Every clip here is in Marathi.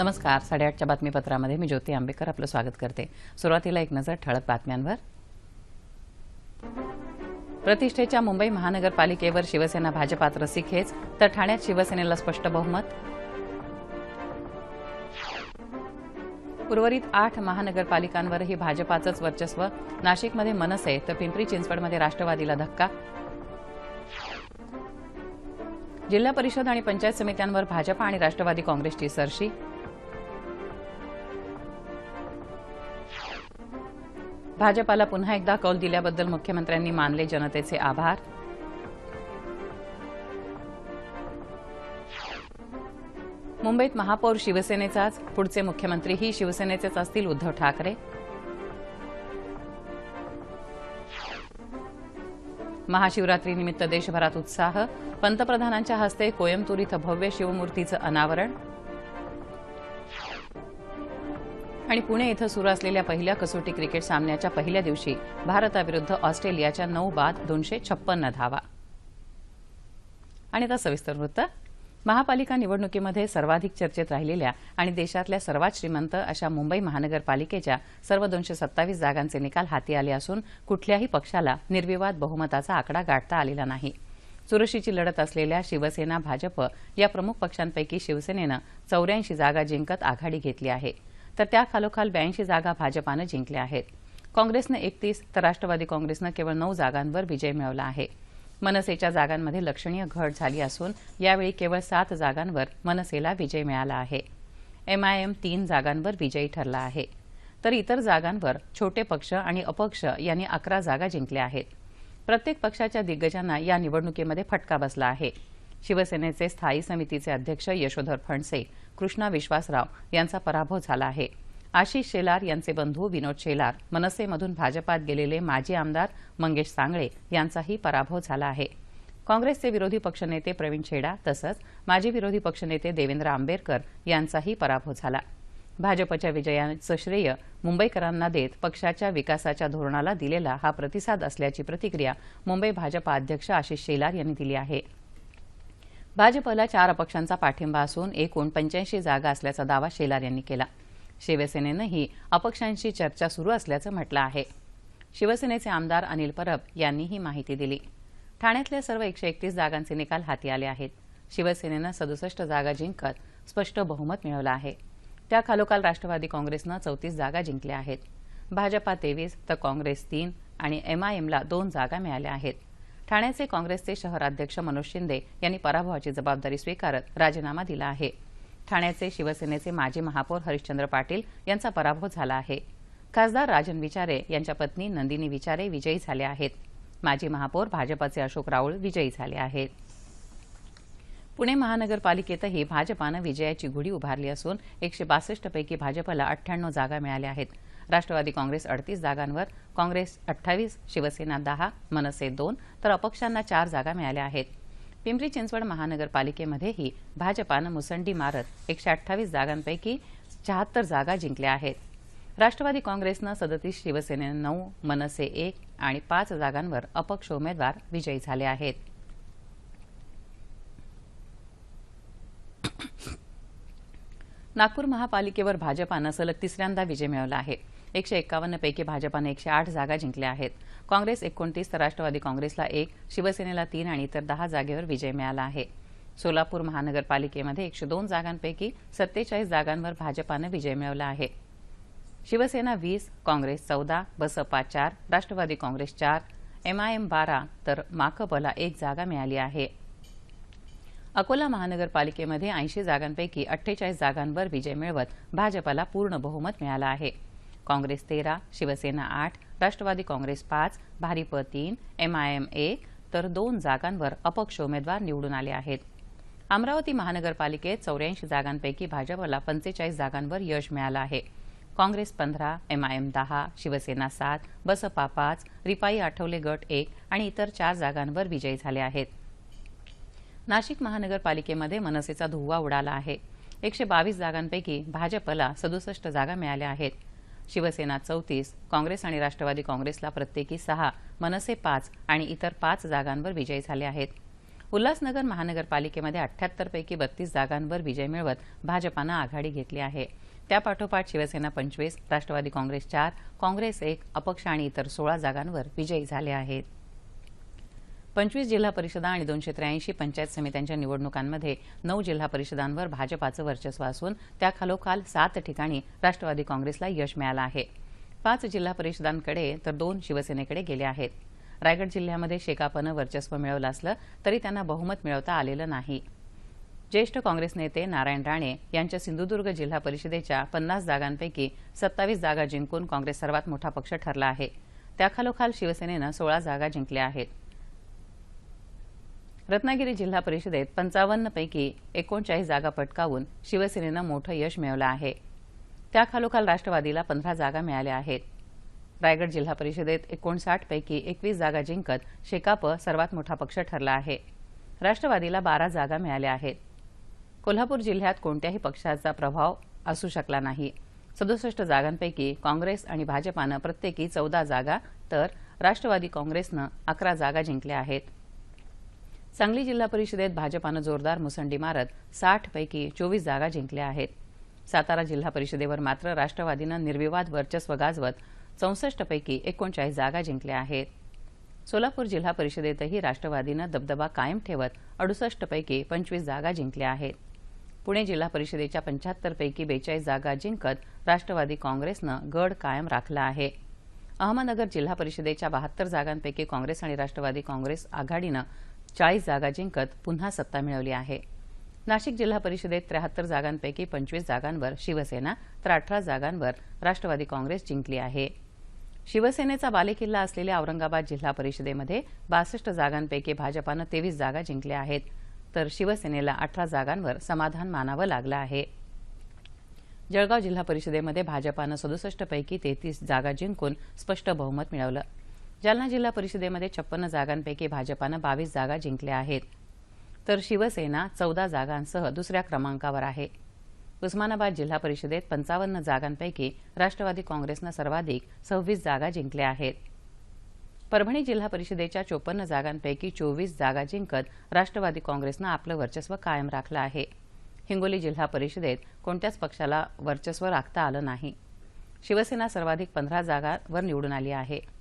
नमस्कार साडेआठच्या बातमीपत्रामध्ये मी ज्योती आंबेकर आपलं स्वागत करते. सुरुवातीला एक नजर ठळक बातम्यांवर. प्रतिष्ठेच्या मुंबई महानगरपालिकेवर शिवसेना भाजपात रस्सीखेच तर ठाण्यात शिवसेनेला स्पष्ट बहुमत. उर्वरित आठ महानगरपालिकांवरही भाजपाचंच वर्चस्व. नाशिकमध्ये मनसे तर पिंपरी चिंचवडमध्ये राष्ट्रवादीला धक्का. जिल्हा परिषद आणि पंचायत समित्यांवर भाजपा आणि राष्ट्रवादी काँग्रेसची सरशी. भाजपाला पुन्हा एकदा कौल दिल्याबद्दल मुख्यमंत्र्यांनी मानले जनतेचे आभार. मुंबईत महापौर शिवसेनेचाच पुढचे मुख्यमंत्रीही शिवसेनेचेच असतील उद्धव ठाकरे. महाशिवरात्रीनिमित्त देशभरात उत्साह पंतप्रधानांच्या हस्ते कोयंतूर इथं भव्य शिवमूर्तीचं अनावरण. आणि पुणे इथं सुरू असलेल्या पहिल्या कसोटी क्रिकेट सामन्याच्या पहिल्या दिवशी भारताविरुद्ध ऑस्ट्रेलियाच्या नऊ बाद दोनशे छप्पन्न धावा. आणि आता सविस्तर वृत्त. महापालिका निवडणुकीमध्ये सर्वाधिक चर्चेत राहिलेल्या आणि देशातल्या सर्वात श्रीमंत अशा मुंबई महानगरपालिकेच्या सर्व दोनशे सत्तावीस जागांचे निकाल हाती आले असून कुठल्याही पक्षाला निर्विवाद बहुमताचा आकडा गाठता आलेला नाही. चुरशीची लढत असलेल्या शिवसेना भाजप या प्रमुख पक्षांपैकी शिवसेनेनं चौऱ्याऐंशी जागा जिंकत आघाडी घेतली आहे. तर त्याखालोखाल ब्याऐंशी जागा भाजपानं जिंकल्या आहेत. काँग्रेसनं एकतीस तर राष्ट्रवादी काँग्रेसनं केवळ नऊ जागांवर विजय मिळवला आहे. मनसेच्या जागांमध्ये लक्षणीय घट झाली असून यावेळी केवळ सात जागांवर मनसेला विजय मिळाला आहे. एमआयएम तीन जागांवर विजयी ठरला आहे. तर इतर जागांवर छोटे पक्ष आणि अपक्ष यांनी अकरा जागा जिंकल्या आहेत. प्रत्येक पक्षाच्या दिग्गजांना या निवडणुकीमध्ये फटका बसला आहे. शिवसेनेचे स्थायी समितीचे अध्यक्ष यशोधर फणसे कृष्णा विश्वासराव यांचा पराभव झाला आहे. आशिष शेलार यांचे बंधू विनोद शेलार मनसेमधून भाजपात गेलेले माजी आमदार मंगेश सांगळे यांचाही पराभव झाला आहे. काँग्रेसचे विरोधी पक्षनेते प्रवीण छेडा तसंच माजी विरोधी पक्षनेते देवेंद्र आंबेडकर यांचाही पराभव झाला. भाजपच्या विजयाचं श्रेय मुंबईकरांना देत पक्षाच्या विकासाच्या धोरणाला दिलेला हा प्रतिसाद असल्याची प्रतिक्रिया मुंबई भाजपा अध्यक्ष आशिष शेलार यांनी दिली आहे. भाजपला चार अपक्षांचा पाठिंबा असून एकूण पंच्याऐंशी जागा असल्याचा दावा शेलार यांनी केला. शिवसेनेनंही अपक्षांशी चर्चा सुरू असल्याचं म्हटलं आहे. शिवसेनेचे आमदार अनिल परब यांनी ही माहिती दिली. ठाण्यातल्या सर्व एकशे एकतीस जागांचे निकाल हाती आले आहेत. शिवसेनेनं सदुसष्ट जागा जिंकत स्पष्ट बहुमत मिळवलं आहे. त्या खालोखाल राष्ट्रवादी काँग्रेसनं चौतीस जागा जिंकल्या आहेत. भाजपा तेवीस तर काँग्रेस तीन आणि एमआयएमला दोन जागा मिळाल्या आहेत. ठाण्याचे काँग्रेसचे शहराध्यक्ष मनोज शिंदे यांनी पराभवाची जबाबदारी स्वीकारत राजीनामा दिला आहे. ठाण्याचे शिवसेनेचे माजी महापौर हरिश्चंद्र पाटील यांचा पराभव झाला आहे. खासदार राजन विचारे यांच्या पत्नी नंदिनी विचारे विजयी झाले आहेत. माजी महापौर भाजपाचे अशोक राऊळ विजयी झाले आहेत. पुणे महानगरपालिकेतही भाजपानं विजयाची गुढी उभारली असून एकशे बासष्टपैकी भाजपला अठ्ठ्याण्णव जागा मिळाल्या आहेत. राष्ट्रवादी काँग्रेस अडतीस जागांवर काँग्रेस अठ्ठावीस शिवसेना दहा मनसे दोन तर अपक्षांना चार जागा मिळाल्या आहेत. पिंपरी चिंचवड महानगरपालिकेमध्येही भाजपानं मुसंडी मारत एकशे अठ्ठावीस जागांपैकी शहात्तर जागा जिंकल्या आहेत. राष्ट्रवादी काँग्रेसनं सदतीस शिवसेनेनं नऊ मनसे एक आणि पाच जागांवर अपक्ष उमेदवार विजयी झाले आहेत. नागपूर महापालिकेवर भाजपानं सलग तिसऱ्यांदा विजय मिळवला आहे. एकशे एक्कावन्नपैकी भाजपाने भाजपानं एकशे आठ जागा जिंकल्या आहेत. काँग्रेस एकोणतीस तर राष्ट्रवादी काँग्रेसला एक शिवसेनेला तीन आणि इतर दहा जागेवर विजय मिळाला आहे. सोलापूर महानगरपालिकेमध्ये एकशे दोन जागांपैकी सत्तेचाळीस जागांवर भाजपानं विजय मिळवला आहे. शिवसेना वीस काँग्रेस चौदा बसपा चार राष्ट्रवादी काँग्रेस चार एमआयएम बारा तर माकपला एक जागा मिळाली आहे. अकोला महानगरपालिकेमध्ये ऐंशी जागांपैकी अठ्ठेचाळीस जागांवर विजय मिळवत भाजपाला पूर्ण बहुमत मिळालं आहे. काँग्रेस तेरा शिवसेना आठ राष्ट्रवादी काँग्रेस पाच भारिप तीन एमआयएम एक तर दोन जागांवर अपक्ष उमेदवार निवडून आले आहेत. अमरावती महानगरपालिकेत चौऱ्याऐंशी जागांपैकी भाजपला पंचेचाळीस जागांवर यश मिळालं आहे. काँग्रेस पंधरा एमआयएम दहा शिवसेना सात बसपा पाच रिपाई आठवले गट एक आणि इतर चार जागांवर विजयी झाले आहेत. नाशिक महानगरपालिकेमध्ये मनसेचा धुव्वा उडाला आहे. एकशे बावीस जागांपैकी भाजपला सदुसष्ट जागा मिळाल्या आहेत. शिवसेना चौतीस काँग्रेस आणि राष्ट्रवादी काँग्रेसला प्रत्येकी सहा मनसे पाच आणि इतर पाच जागांवर विजयी झाले आहेत. उल्हासनगर महानगरपालिकेमध्ये अठ्ठ्याहत्तरपैकी बत्तीस जागांवर विजय मिळवत भाजपानं आघाडी घेतली आहे. त्यापाठोपाठ शिवसेना पंचवीस राष्ट्रवादी काँग्रेस चार काँग्रेस एक अपक्ष आणि इतर सोळा जागांवर विजयी झाले आहेत. पंचवीस जिल्हा परिषदा आणि दोनशे त्र्याऐंशी पंचायत समित्यांच्या निवडणुकांमध्ये नऊ जिल्हा परिषदांवर भाजपाचं वर्चस्व असून त्याखालोखाल सात ठिकाणी राष्ट्रवादी काँग्रेसला यश मिळालं आहे. पाच जिल्हा परिषदांकडे तर दोन शिवसेनेकडे गेले आहेत. रायगड जिल्ह्यामध्ये शेकापनं वर्चस्व मिळवलं असलं तरी त्यांना बहुमत मिळवता आलेलं नाही. ज्येष्ठ काँग्रेस नेते नारायण राणे यांच्या सिंधुदुर्ग जिल्हा परिषदेच्या पन्नास जागांपैकी सत्तावीस जागा जिंकून काँग्रेस सर्वात मोठा पक्ष ठरला आहे. त्याखालोखाल शिवसेनेनं सोळा जागा जिंकल्या आहेत. रत्नागिरी जिल्हा परिषदेत पंचावन्नपैकी एकोणचाळीस जागा पटकावून शिवसेनेनं मोठं यश मिळवलं आहे. त्याखालोखाल राष्ट्रवादीला पंधरा जागा मिळाल्या आहेत. रायगड जिल्हा परिषदेत एकोणसाठपैकी एकवीस जागा जिंकत शेकाप सर्वात मोठा पक्ष ठरला आहे. राष्ट्रवादीला बारा जागा मिळाल्या आहेत. कोल्हापूर जिल्ह्यात कोणत्याही पक्षाचा प्रभाव असू शकला नाही. सदुसष्ट जागांपैकी काँग्रेस आणि भाजपानं प्रत्येकी चौदा जागा तर राष्ट्रवादी काँग्रेसनं अकरा जागा जिंकल्या आहेत. सांगली जिल्हा परिषदेत भाजपानं जोरदार मुसंडी मारत साठपैकी चोवीस जागा जिंकल्या आहेत. सातारा जिल्हा परिषदेवर मात्र राष्ट्रवादीनं निर्विवाद वर्चस्व गाजवत चौसष्टपैकी एकोणचाळीस जागा जिंकल्या आहेत. सोलापूर जिल्हा परिषदेतही राष्ट्रवादीनं दबदबा कायम ठेवत अडुसष्टपैकी पंचवीस जागा जिंकल्या आहेत. पुणे जिल्हा परिषदेच्या पंच्याहत्तरपैकी बेचाळीस जागा जिंकत राष्ट्रवादी काँग्रेसनं गड कायम राखला आहे. अहमदनगर जिल्हा परिषदेच्या बहात्तर जागांपैकी काँग्रेस आणि राष्ट्रवादी काँग्रेस आघाडीनं चाळीस जागा जिंकत पुन्हा सत्ता मिळवली आहे. नाशिक जिल्हा परिषदेत त्र्याहत्तर जागांपैकी पंचवीस जागांवर शिवसेना तर अठरा जागांवर राष्ट्रवादी काँग्रेस जिंकली आहे. शिवसेनेचा बालेकिल्ला असलेल्या औरंगाबाद जिल्हा परिषदेमध्ये बासष्ट जागांपैकी भाजपानं तेवीस जागा जिंकल्या आहेत. तर शिवसेनेला अठरा जागांवर समाधान मानावं लागलं आहे. जळगाव जिल्हा परिषदेमध्ये भाजपानं सदुसष्ट पैकी तेहतीस जागा जिंकून स्पष्ट बहुमत मिळवलं. जालना जिल्हा परिषदेमध्ये छप्पन्न जागांपैकी भाजपानं बावीस जागा जिंकल्या आहेत. तर शिवसेना चौदा जागांसह दुसऱ्या क्रमांकावर आहे. उस्मानाबाद जिल्हा परिषदेत पंचावन्न जागांपैकी राष्ट्रवादी काँग्रेसनं सर्वाधिक सव्वीस जागा जिंकल्या आहेत. परभणी जिल्हा परिषदेच्या चोपन्न जागांपैकी चोवीस जागा जिंकत राष्ट्रवादी काँग्रेसनं आपलं वर्चस्व कायम राखलं आहे. हिंगोली जिल्हा परिषदेत कोणत्याच पक्षाला वर्चस्व राखता आलं नाही. शिवसेना सर्वाधिक पंधरा जागांवर निवडून आली आहे.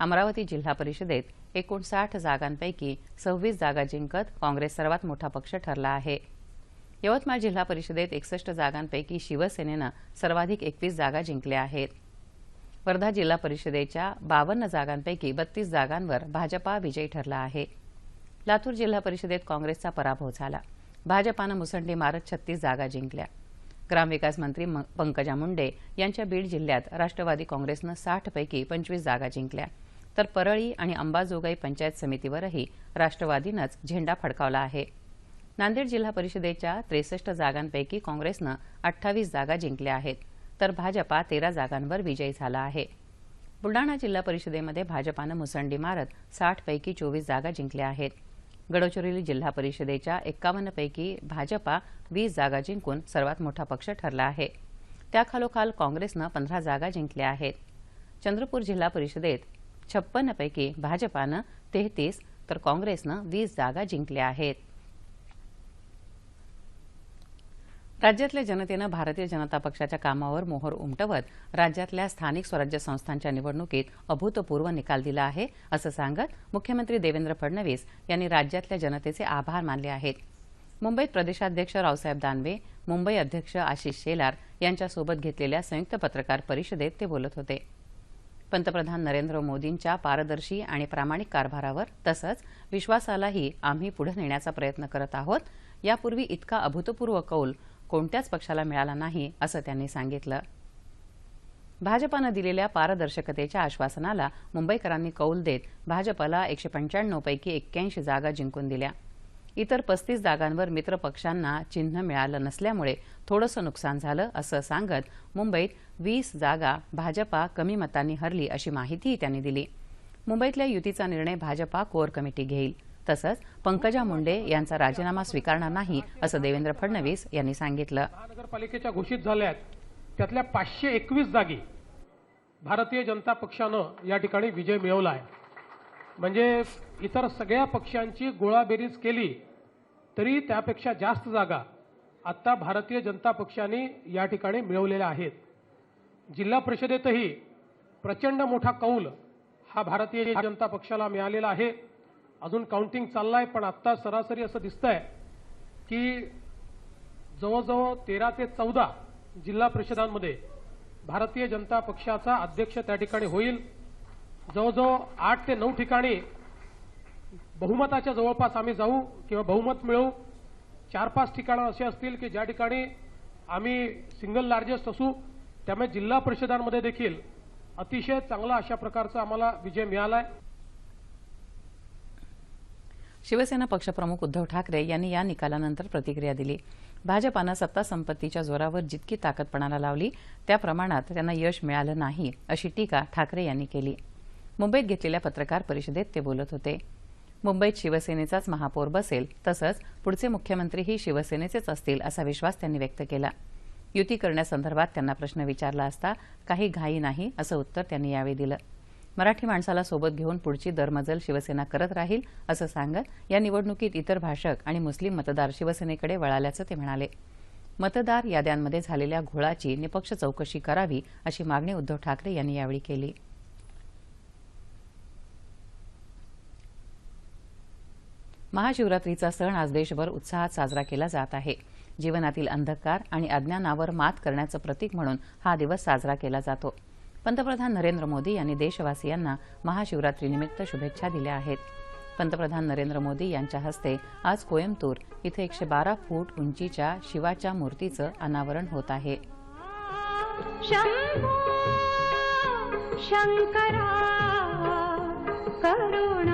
अमरावती जिल्हा परिषदेत एकोणसाठ जागांपैकी सव्वीस जागा जिंकत काँग्रेस सर्वात मोठा पक्ष ठरला आहे. यवतमाळ जिल्हा परिषदेत एकसष्ट जागांपैकी शिवसेनेनं सर्वाधिक एकवीस जागा जिंकल्या आहेत. वर्धा जिल्हा परिषदेच्या बावन्न जागांपैकी बत्तीस जागांवर भाजपा विजयी ठरला आहे. लातूर जिल्हा परिषदेत काँग्रेसचा पराभव झाला. भाजपानं मुसंडी मारत छत्तीस जागा जिंकल्या. ग्रामविकास मंत्री पंकजा मुंडे यांच्या बीड जिल्ह्यात राष्ट्रवादी काँग्रेसनं साठपैकी पंचवीस जागा जिंकल्या. तर परळी आणि अंबाजोगाई पंचायत समितीवरही राष्ट्रवादीनंच झेंडा फडकावला आहे. नांदेड जिल्हा परिषदेच्या त्रेसष्ट जागांपैकी काँग्रेसनं अठ्ठावीस जागा जिंकल्या आहेत तर भाजपा तेरा जागांवर विजयी झाला आहे. बुलडाणा जिल्हा परिषदेमध्ये भाजपानं मुसंडी मारत साठपैकी चोवीस जागा जिंकल्या आहेत. गडचिरोली जिल्हा परिषदेच्या एक्कावन्नपैकी भाजपा वीस जागा जिंकून सर्वात मोठा पक्ष ठरला आहे. त्याखालोखाल काँग्रेसनं पंधरा जागा जिंकल्या आहेत. चंद्रपूर जिल्हा परिषदेत छप्पन्नपैकी भाजपानं तेहतीस तर काँग्रेसनं वीस जागा जिंकल्या आहेत. राज्यातल्या जनतेनं भारतीय जनता पक्षाच्या कामावर मोहर उमटवत राज्यातल्या स्थानिक स्वराज्य संस्थांच्या निवडणुकीत अभूतपूर्व निकाल दिला आहे असं सांगत मुख्यमंत्री देवेंद्र फडणवीस यांनी राज्यातल्या जनतेचे आभार मानले आहेत. मुंबईत प्रदेशाध्यक्ष रावसाहेब दानवे मुंबई अध्यक्ष आशिष शेलार यांच्यासोबत घेतलेल्या संयुक्त पत्रकार परिषदेत ते बोलत होते. पंतप्रधान नरेंद्र मोदींच्या पारदर्शी आणि प्रामाणिक कारभारावर तसंच विश्वासालाही आम्ही पुढे नेण्याचा प्रयत्न करत आहोत. यापूर्वी इतका अभूतपूर्व कौल कोणत्याच पक्षाला मिळाला नाही असं त्यांनी सांगितलं. भाजपानं दिलेल्या पारदर्शकतेच्या आश्वासनाला मुंबईकरांनी कौल देत भाजपला एकशे पंच्याण्णवपैकी एक्क्याऐंशी जागा जिंकून दिल्या. इतर पस्तीस जागांवर मित्र पक्षांना चिन्ह मिळालं नसल्यामुळे थोडंसं नुकसान झालं असं सांगत मुंबईत वीस जागा भाजपा कमी मतांनी हरली अशी माहितीही त्यांनी दिली. मुंबईतल्या युतीचा निर्णय भाजपा कोअर कमिटी घेईल. तसंच पंकजा मुंडे यांचा राजीनामा स्वीकारणार नाही असं देवेंद्र फडणवीस यांनी सांगितलं. महानगरपालिकेच्या घोषित झाल्या त्यातल्या पाचशे एकवीस जागी भारतीय जनता पक्षानं या ठिकाणी विजय मिळवला आहे म्हणजे इतर सगळ्या पक्षांची गोळाबेरीज केली तरी त्यापेक्षा जास्त जागा आत्ता भारतीय जनता पक्षाने या ठिकाणी मिळवलेल्या आहेत. जिल्हा परिषदेतही प्रचंड मोठा कौल हा भारतीय जनता पक्षाला मिळालेला आहे. अजून काउंटिंग चाललंय पण आत्ता सरासरी असं दिसतंय की जवळजवळ तेरा ते चौदा जिल्हा परिषदांमध्ये भारतीय जनता पक्षाचा अध्यक्ष त्या ठिकाणी होईल. जवळजवळ आठ ते नऊ ठिकाणी बहुमताच्या जवळपास आम्ही जाऊ किंवा बहुमत मिळवू. चार पाच ठिकाणं असे असतील की ज्या ठिकाणी आम्ही सिंगल लार्जेस्ट असू त्यामुळे जिल्हा परिषदांमध्ये देखील अतिशय चांगला अशा प्रकारचा आम्हाला विजय मिळाला आहे शिवसेना पक्षप्रमुख उद्धव ठाकरे यांनी या निकालानंतर प्रतिक्रिया दिली. भाजपानं सत्ता संपत्तीच्या जोरावर जितकी ताकद पणाला लावली त्या प्रमाणात त्यांना यश मिळालं नाही अशी टीका ठाकरे यांनी केली. मुंबईत घेतलेल्या पत्रकार परिषदेत ते बोलत होते. मुंबईत शिवसेनेचाच महापौर बसेल तसंच पुढचे मुख्यमंत्रीही शिवसेनेचेच असतील असा विश्वास त्यांनी व्यक्त केला. युती करण्यासंदर्भात त्यांना प्रश्न विचारला असता काही घाई नाही असं उत्तर त्यांनी यावेळी दिलं. मराठी माणसाला सोबत घेऊन पुढची दरमजल शिवसेना करत राहील असं सांगत या निवडणुकीत इतर भाषक आणि मुस्लिम मतदार शिवसेनेकडे वळाल्याचं ते म्हणाले. मतदार याद्यांमध्ये झालेल्या घोळाची निपक्ष चौकशी करावी अशी मागणी उद्धव ठाकरे यांनी यावेळी केली. महाशिवरात्रीचा सण आज देशभर उत्साहात साजरा केला जात आहे. जीवनातील अंधकार आणि अज्ञानावर मात करण्याचं प्रतीक म्हणून हा दिवस साजरा केला जातो. पंतप्रधान नरेंद्र मोदी यांनी देशवासियांना महाशिवरात्रीनिमित्त शुभेच्छा दिल्या आहेत. पंतप्रधान नरेंद्र मोदी यांच्या हस्ते आज कोयंबतूर इथं एकशे बारा फूट उंचीच्या शिवाच्या मूर्तीचं अनावरण होत आहे. शंकरा करुणा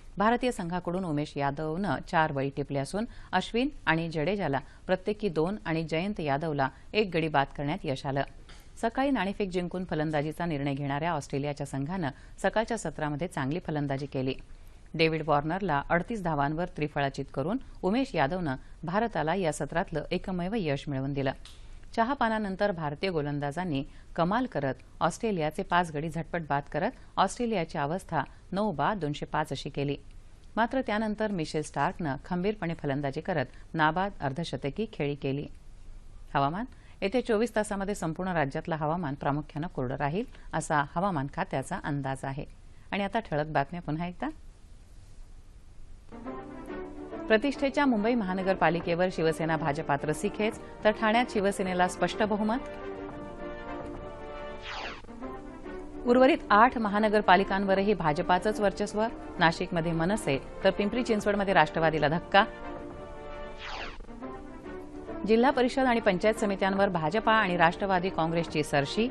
भारतीय संघाकडून उमेश यादवनं चार बळी टिपले असून अश्विन आणि जडेजाला प्रत्येकी दोन आणि जयंत यादवला एक गडी बाद करण्यात यश आलं. सकाळी नाणेफेक जिंकून फलंदाजीचा निर्णय घेणाऱ्या ऑस्ट्रेलियाच्या संघानं सकाळच्या सत्रामध्ये चांगली फलंदाजी केली. डेव्हिड वॉर्नरला अडतीस धावांवर त्रिफळाचित करून उमेश यादवनं भारताला या सत्रातलं एकमेव यश मिळवून दिलं. चहापानानंतर भारतीय गोलंदाजांनी कमाल करत ऑस्ट्रेलियाचे पाच गडी झटपट बाद करत ऑस्ट्रेलियाची अवस्था नऊ बा दोनशे पाच अशी केली. मात्र त्यानंतर मिशेल स्टार्कनं खंबीरपणे फलंदाजी करत नाबाद अर्धशतकी खेळी केली. हवामान? येत्या चोवीस तासामध्ये संपूर्ण राज्यातलं हवामान प्रामुख्यानं कोरडं राहील असा हवामान खात्याचा अंदाज आहे. आणि आता ठळक बातम्या पुन्हा एकदा. प्रतिष्ठेच्या मुंबई महानगरपालिकेवर शिवसेना भाजपात रसिखेच तर ठाण्यात शिवसेनेला स्पष्ट बहुमत. उर्वरित आठ महानगरपालिकांवरही भाजपाचंच वर्चस्व नाशिकमध्ये मनसे तर पिंपरी चिंचवडमध्ये राष्ट्रवादीला धक्का. जिल्हा परिषद आणि पंचायत समित्यांवर भाजपा आणि राष्ट्रवादी काँग्रेसची सरशी.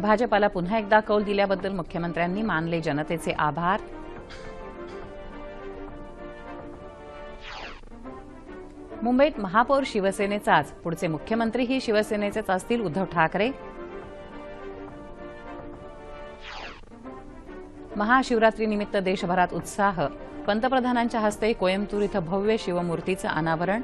भाजपाला पुन्हा एकदा कौल दिल्याबद्दल मुख्यमंत्र्यांनी मानले जनतेचे आभार. मुंबईत महापौर शिवसेनेचाच पुढचे मुख्यमंत्रीही शिवसेनेचेच असतील उद्धव ठाकरे. महाशिवरात्रीनिमित्त देशभरात उत्साह. पंतप्रधानांच्या हस्ते कोयंबतूर इथं भव्य शिवमूर्तीचं अनावरण.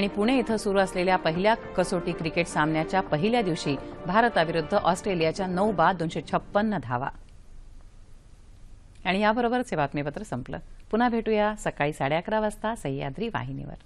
आणि पुणे इथं सुरू असलेल्या पहिल्या कसोटी क्रिकेट सामन्याच्या पहिल्या दिवशी भारताविरुद्ध ऑस्ट्रेलियाच्या नऊ बाद दोनशे छप्पन्न धावा. आणि याबरोबरच हे बातमीपत्र संपलं. पुन्हा भेटूया सकाळी साडे अकरा वाजता सह्याद्री वाहिनीवर.